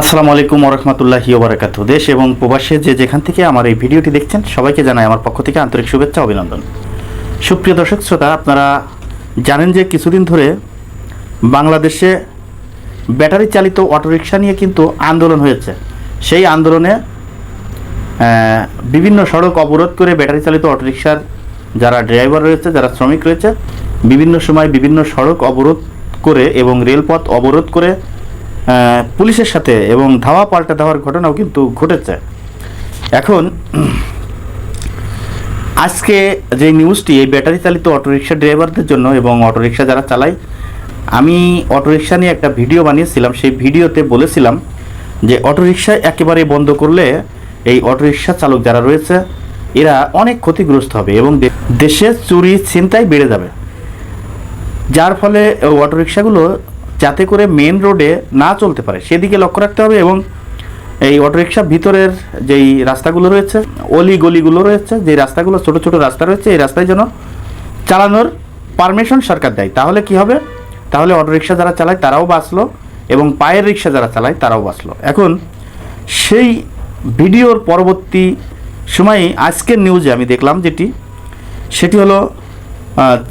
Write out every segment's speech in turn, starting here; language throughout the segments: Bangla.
আসসালামু আলাইকুম ওরহমতুল্লাহি ওবরাকাত দেশ এবং প্রবাসে যে যেখান থেকে আমার এই ভিডিওটি দেখছেন, সবাইকে জানাই আমার পক্ষ থেকে আন্তরিক শুভেচ্ছা, অভিনন্দন। সুপ্রিয় দর্শক, শ্রোতা, আপনারা জানেন যে কিছুদিন ধরে বাংলাদেশে ব্যাটারি চালিত অটোরিকশা নিয়ে কিন্তু আন্দোলন হয়েছে। সেই আন্দোলনে বিভিন্ন সড়ক অবরোধ করে ব্যাটারি চালিত অটোরিকশার যারা ড্রাইভার রয়েছে, যারা শ্রমিক রয়েছে, বিভিন্ন সময় বিভিন্ন সড়ক অবরোধ করে এবং রেলপথ অবরোধ করে পুলিশের সাথে এবং ধাওয়া পাল্টা দেওয়ার ঘটনাও কিন্তু ঘটেছে। এখন, আজকে যে নিউজটি, এই ব্যাটারি চালিত অটোরিকশা ড্রাইভারদের জন্য এবং অটোরিকশা যারা চালায়, আমি অটোরিকশা নিয়ে একটা ভিডিও বানিয়েছিলাম। সেই ভিডিওতে বলেছিলাম যে অটোরিকশা একেবারে বন্ধ করলে এই অটোরিকশা চালক যারা রয়েছে, এরা অনেক ক্ষতিগ্রস্ত হবে এবং দেশে চুরি ছিনতাই বেড়ে যাবে। যার ফলে অটোরিকশাগুলো যাতে করে মেন রোডে না চলতে পারে। সেদিকে লক্ষ্য রাখতে হবে এবং এই অটোরিকশা ভিতরের যেই রাস্তাগুলো রয়েছে, অলি গলিগুলো রয়েছে, যে রাস্তাগুলো ছোট ছোট রাস্তা রয়েছে, এই রাস্তায় যেন চালানোর পারমিশন সরকার দেয়। তাহলে কি হবে? তাহলে অটোরিকশা যারা চালায় তারাও বাঁচলো এবং পায়ের রিক্সা যারা চালায় তারাও বাঁচলো। এখন সেই ভিডিওর পরবর্তী সময়ে আজকের নিউজে আমি দেখলাম যেটি, সেটি হলো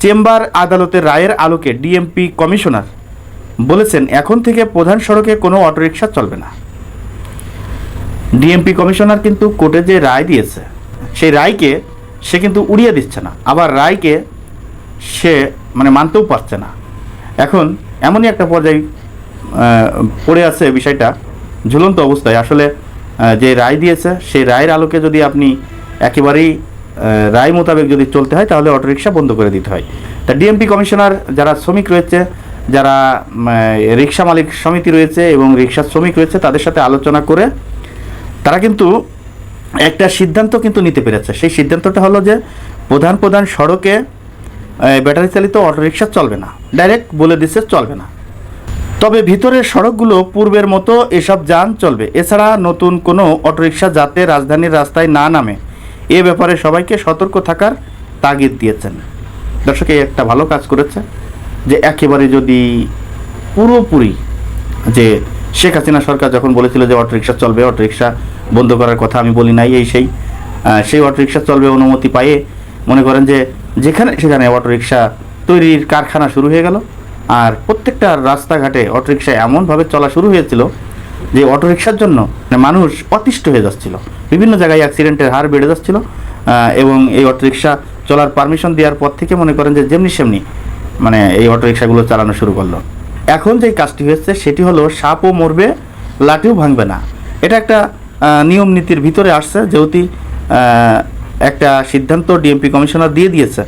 চেম্বার আদালতের রায়ের আলোকে ডিএমপি কমিশনার বলেছেন, এখন থেকে প্রধান সড়কে কোনো অটোরিকশা চলবে না। ডিএমপি কমিশনার কিন্তু কোর্টে যে রায় দিয়েছে, সেই রায়কে সে কিন্তু উড়িয়ে দিচ্ছে না। আবার রায়কে সে মানে মানতেও পারছে না। এখন এমনই একটা পর্যায়ে পড়ে আছে বিষয়টা, ঝুলন্ত অবস্থায়। আসলে যে রায় দিয়েছে, সেই রায়ের আলোকে যদি আপনি একেবারেই রায় মোতাবেক যদি চলতে হয়, তাহলে অটোরিকশা বন্ধ করে দিতে হয়। তা ডিএমপি কমিশনার যারা শ্রমিক রয়েছে যারা রিক্সা মালিক সমিতি রয়েছে এবং রিক্সা শ্রমিক রয়েছে, তাদের সাথে আলোচনা করে তারা কিন্তু একটা সিদ্ধান্ত কিন্তু নিতে পেরেছে। সেই সিদ্ধান্তটা হলো যে, প্রধান প্রধান সড়কে ব্যাটারি চালিত অটোরিকশা চলবে না। ডাইরেক্ট বলে দিচ্ছে চলবে না। তবে ভিতরের সড়কগুলো পূর্বের মতো এসব যান চলবে। এছাড়া নতুন কোনো অটোরিকশা যাতে রাজধানীর রাস্তায় না নামে, এ ব্যাপারে সবাইকে সতর্ক থাকার তাগিদ দিয়েছেন। দর্শক, এই একটা ভালো কাজ করেছে। যে একেবারে যদি পুরোপুরি যে শেখ হাসিনা সরকার যখন বলেছিল যে অটোরিকশা চলবে, অটোরিকশা বন্ধ করার কথা আমি বলি নাই এই সেই সেই অটোরিকশা চলবে অনুমতি পায়ে মনে করেন যে যেখানে সেখানে অটোরিকশা তৈরির কারখানা শুরু হয়ে গেল। আর প্রত্যেকটা রাস্তাঘাটে অটোরিকশা এমনভাবে চলা শুরু হয়েছিল যে অটোরিকশার জন্য মানে মানুষ অতিষ্ঠ হয়ে যাচ্ছিল। বিভিন্ন জায়গায় অ্যাক্সিডেন্টের হার বেড়ে যাচ্ছিল এবং এই অটোরিকশা চলার পারমিশন দেওয়ার পর থেকে মনে করেন যে যেমনি সেমনি মানে এই অটোরিকশাগুলো চালানো শুরু করল। এখন যে কাজটি হয়েছে, সেটি হলো সাপও মরবে, লাঠিও ভাঙবে না। এটা একটা নিয়ম নীতির ভিতরে আসছে, যেহেতু একটা সিদ্ধান্ত ডিএমপি কমিশনার দিয়ে দিয়েছে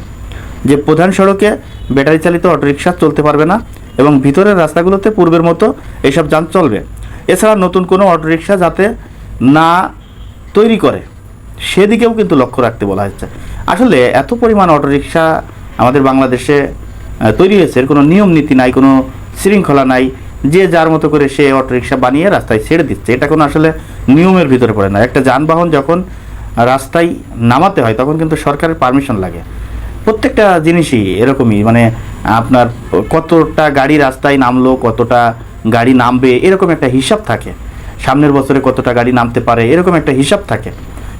যে প্রধান সড়কে ব্যাটারি চালিত অটোরিকশা চলতে পারবে না এবং ভিতরের রাস্তাগুলোতে পূর্বের মতো এইসব যান চলবে। এছাড়া নতুন কোনো অটোরিকশা যাতে না তৈরি করে, সেদিকেও কিন্তু লক্ষ্য রাখতে বলা হয়েছে। আসলে এত পরিমাণ অটোরিকশা আমাদের বাংলাদেশে তৈরি হয়েছে। এর কোনো নিয়ম নীতি নাই, কোনো শৃঙ্খলা নাই। যে যার মতো করে সে অটোরিকশা বানিয়ে রাস্তায় ছেড়ে দিচ্ছে। এটা কোনো আসলে নিয়মের ভিতরে পড়ে না। একটা যানবাহন যখন রাস্তায় নামাতে হয়, তখন কিন্তু সরকারের পারমিশন লাগে। প্রত্যেকটা জিনিসই এরকমই। মানে আপনার কতটা গাড়ি রাস্তায় নামলো, কতটা গাড়ি নামবে, এরকম একটা হিসাব থাকে। সামনের বছরে কতটা গাড়ি নামতে পারে, এরকম একটা হিসাব থাকে।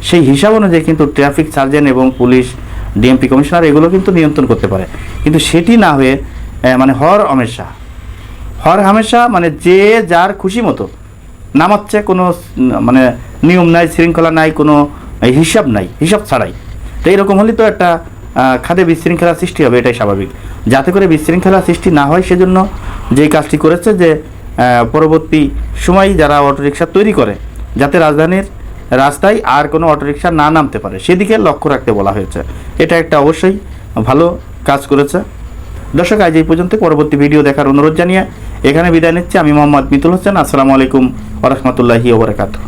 সেই হিসাব অনুযায়ী কিন্তু ট্রাফিক সার্জেন এবং পুলিশ ডিএমপি কমিশনার এগুলো কিন্তু নিয়ন্ত্রণ করতে পারে। কিন্তু সেটি না হয়ে মানে হর হমেশা হর হামেশা মানে যে যার খুশি মতো নামাচ্ছে, কোনো মানে নিয়ম নাই, শৃঙ্খলা নাই, কোনো হিসাব নাই, হিসাব ছাড়াই। তো এরকম হলে তো একটা খাদে বিশৃঙ্খলা সৃষ্টি হবে, এটাই স্বাভাবিক। যাতে করে বিশৃঙ্খলা সৃষ্টি না হয়, সেজন্য যেই কাজটি করেছে যে পরবর্তী সময় যারা অটোরিকশা তৈরি করে, যাতে রাজধানীর রাস্তায় আর কোনো অটোরিকশা না নামতে পারে। সেদিকে লক্ষ্য রাখতে বলা হয়েছে। এটা একটা অবশ্যই ভালো কাজ করেছে। দর্শক, আজ এই পর্যন্ত। পরবর্তী ভিডিও দেখার অনুরোধ জানিয়ে এখানে বিদায় নিচ্ছি। আমি মোহাম্মদ মিতুল হোসেন। আসসালামু আলাইকুম ওরহমতুল্লাহি ওবরাকাতুহ